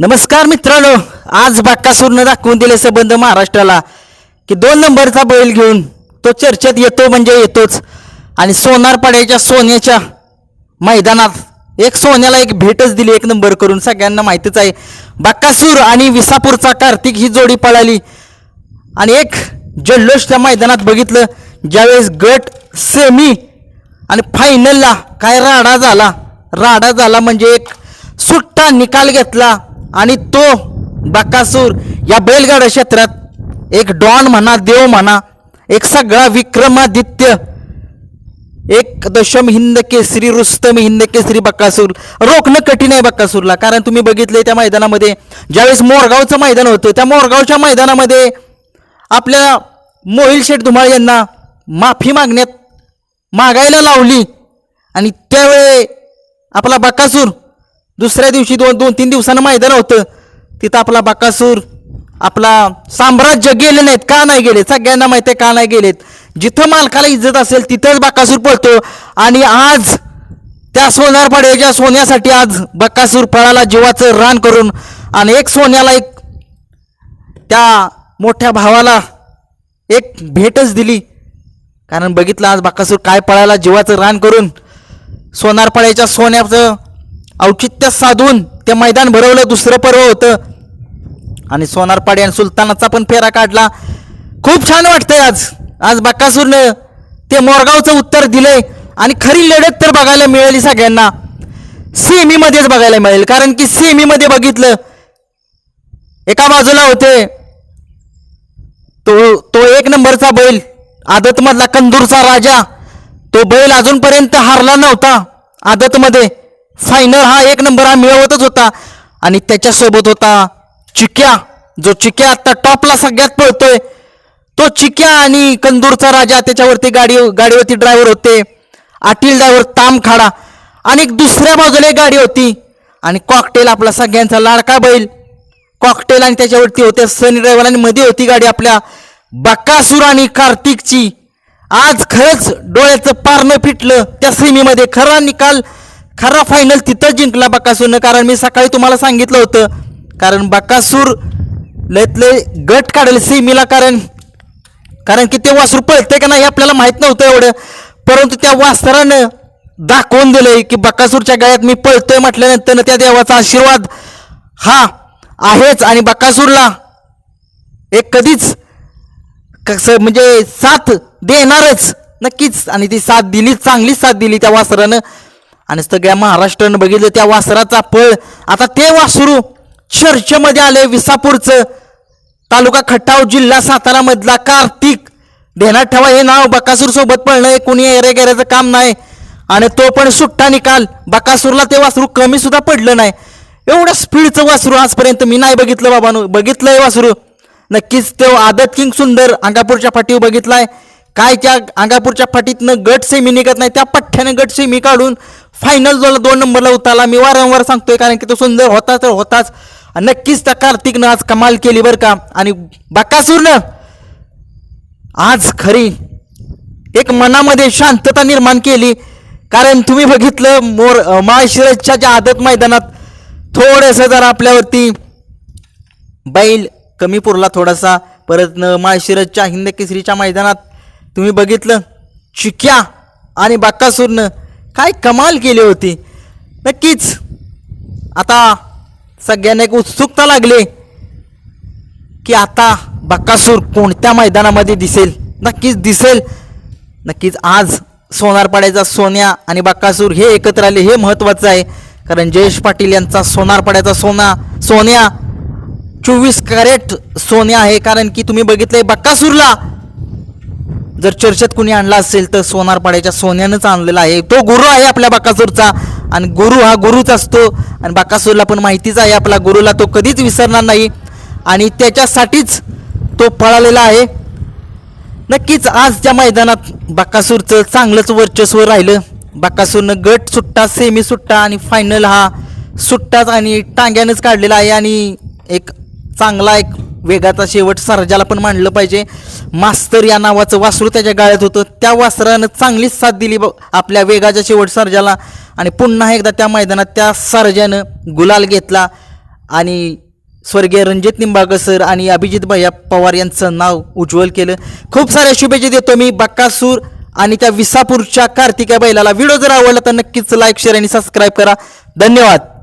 नमस्कार मित्रांनो आज बाक्कासूरनं दाखवून दिले संबंध महाराष्ट्राला की दोन नंबरचा बैल घेऊन तो चर्चेत येतो म्हणजे येतोच. आणि सोनारपाड्याच्या सोन्याच्या मैदानात एक सोन्याला एक भेटच दिली एक नंबर करून सगळ्यांना माहितीच आहे. बाक्कासूर आणि विसापूरचा कार्तिक ही जोडी पळाली. आणि एक जल्लोष त्या मैदानात बघितलं ज्यावेळेस गट सेमी आणि फायनलला काय राडा झाला राडा झाला म्हणजे एक सुट्टा निकाल घेतला. आणि तो बकासूर या बैलगाडा क्षेत्रात एक डॉन म्हणा देव म्हणा एक सगळा विक्रमादित्य एक दशम हिंद केसरी रुस्तम हिंद केसरी बक्कासूर रोखणं कठीण आहे बक्कासूरला कारण तुम्ही बघितले त्या मैदानामध्ये ज्यावेळेस मोरगावचं मैदान होतं त्या मोरगावच्या मैदानामध्ये आपल्या मोहिल शेठ धुमाळ यांना माफी मागण्यात मागायला लावली. आणि त्यावेळे आपला बकासूर दुसऱ्या दिवशी दोन दोन तीन दिवसानं मैदान होतं. तिथं आपला बकासूर आपला साम्राज्य गेले नाहीत का नाही गेले सगळ्यांना माहिती आहे का नाही गेलेत? जिथं मालकाला इज्जत असेल तिथंच बकासूर पळतो. आणि आज त्या सोनारपाड्याच्या सोन्यासाठी आज बकासूर पळाला जीवाचं रान करून आणि एक सोन्याला एक त्या मोठ्या भावाला एक भेटच दिली. कारण बघितलं आज बाकासूर काय पळायला जीवाचं रान करून सोनारपाड्याच्या सोन्याचं औचित्य साधून ते मैदान भरवलं दुसरं पर्व होतं. आणि सोनारपाडी आणि सुलतानाचा पण फेरा काढला. खूप छान वाटतंय आज. आज बकासूरनं ते मोरगावचं उत्तर दिलंय. आणि खरी लढत तर बघायला मिळाली सगळ्यांना. सेमीमध्येच बघायला मिळेल. कारण की सेमीमध्ये बघितलं एका बाजूला होते. तो तो एक नंबरचा बैल आदतमधला कंदूरचा राजा. तो बैल अजूनपर्यंत हारला नव्हता आदतमध्ये. फायनल हा एक नंबर हा मिळवतच होता. आणि त्याच्यासोबत होता चिक्या. जो चिक्या आता टॉपला सगळ्यात पळतोय. तो चिक्या आणि कंदूरचा राजा त्याच्यावरती गाडी गाडीवरती ड्रायव्हर होते. आटील ड्रायव्हर तामखाडा आणि दुसऱ्या बाजूला एक गाडी होती. आणि कॉकटेल आपला सगळ्यांचा लाडका बैल. कॉकटेल आणि त्याच्यावरती होते सनी ड्रायव्हर आणि मध्ये होती गाडी आपल्या बकासूर आणि कार्तिकची. आज खरंच डोळ्याचं पारणं फिटलं. त्या सीमेमध्ये खरा निकाल खरा फायनल तिथं जिंकला बकासूरनं कारण मी सकाळी तुम्हाला सांगितलं होतं. कारण बकासूर लयतले गट काढले सेमीला कारण कारण की ते वासरू पळते का नाही आपल्याला माहीत नव्हतं एवढं. परंतु त्या वासरानं दाखवून दिलंय की बकासूरच्या गळ्यात मी पळतोय म्हटल्यानंतर त्या देवाचा आशीर्वाद हा आहेच. आणि बकासूरला एक कधीच कसं म्हणजे साथ देणारच नक्कीच. आणि ती साथ दिली चांगली साथ दिली त्या वासरानं. आणि सगळ्या महाराष्ट्रानं बघितलं त्या वासराचा पळ. आता ते वासरू चर्चेमध्ये आले विसापूरचं. तालुका खटाव जिल्हा सातारा मधला कार्तिक. ध्यानात ठेवा हे नाव बकासूर सोबत पळणं हे कोणी एरे गेऱ्याचं काम नाही. आणि तो पण सुट्टा निकाल. बकासूरला ते वासरू कमी सुद्धा पडलं नाही. एवढं स्पीडचं वासरू आजपर्यंत मी नाही बघितलं बाबांनो. बघितलंय वासरू. नक्कीच तो आदत किंग सुंदर अंगापूरच्या फाटीवर बघितलाय. काय त्या अंगापूरच्या फाटीतनं गट सेमी निघत नाही त्या पठ्ठ्यानं गट सेमी काढून फायनल जोला दोन नंबरला उतरला. मी वारंवार सांगतोय कारण की तो सुंदर होता तर होताच. नक्कीच त्या कार्तिकनं आज कमाल केली बरं का. आणि बकासूरनं आज खरी एक मनामध्ये शांतता निर्माण केली. कारण तुम्ही बघितलं मोर महाशिरजच्या ज्या आदत मैदानात थोडंसं जरा आपल्यावरती बैल कमी पुरला थोडासा. परत माळशिरजच्या हिंद केसरीच्या मैदानात तुम्ही बघितलं? चिक्या आणि बाक्कासूरनं काय कमाल केली होती. नक्कीच. आता सगळ्यांना एक उत्सुकता लागली की आता बक्कासूर कोणत्या मैदानामध्ये दिसेल? नक्कीच दिसेल. नक्कीच आज सोनारपाड्याचा सोन्या आणि बक्कासूर हे एकत्र आले हे महत्त्वाचं आहे. कारण जयेश पाटील यांचा सोनारपाड्याचा सोना सोन्या चोवीस कॅरेट सोन्या आहे. कारण की तुम्ही बघितलंय बक्कासूरला जर चर्चेत कुणी आणला असेल तर सोनारपाड्याच्या सोन्यानंच आणलेला आहे. तो गुरु आहे आपल्या बाकासूरचा. आणि गुरु हा गुरुच असतो. आणि बाकासूरला पण माहितीच आहे आपला गुरुला तो कधीच विसरणार नाही. आणि त्याच्यासाठीच तो पळालेला आहे. नक्कीच आज त्या मैदानात बाकासूरचं चांगलंच वर्चस्व राहिलं. बाकासूरनं गट सुट्टा सेमी सुट्टा आणि फायनल हा सुट्टाच आणि टांग्यानंच काढलेला आहे. आणि एक चांगला एक वेगाचा शेवट सर्जाला पण मांडलं पाहिजे. मास्तर या नावाचं वासरू त्याच्या गाळ्यात होतं. त्या वासरानं चांगलीच साथ दिली ब- आपल्या वेगाच्या शेवट सर्जाला. आणि पुन्हा एकदा त्या मैदानात त्या सरजानं गुलाल घेतला. आणि स्वर्गीय रणजित निंबाळकर सर आणि अभिजित भैया पवार यांचं नाव उज्ज्वल केलं. खूप साऱ्या शुभेच्छा देतो मी बक्कासूर आणि त्या विसापूरच्या कार्तिका बैलाला. व्हिडिओ जर आवडला तर नक्कीच लाईक शेअर आणि सबस्क्राईब करा. धन्यवाद.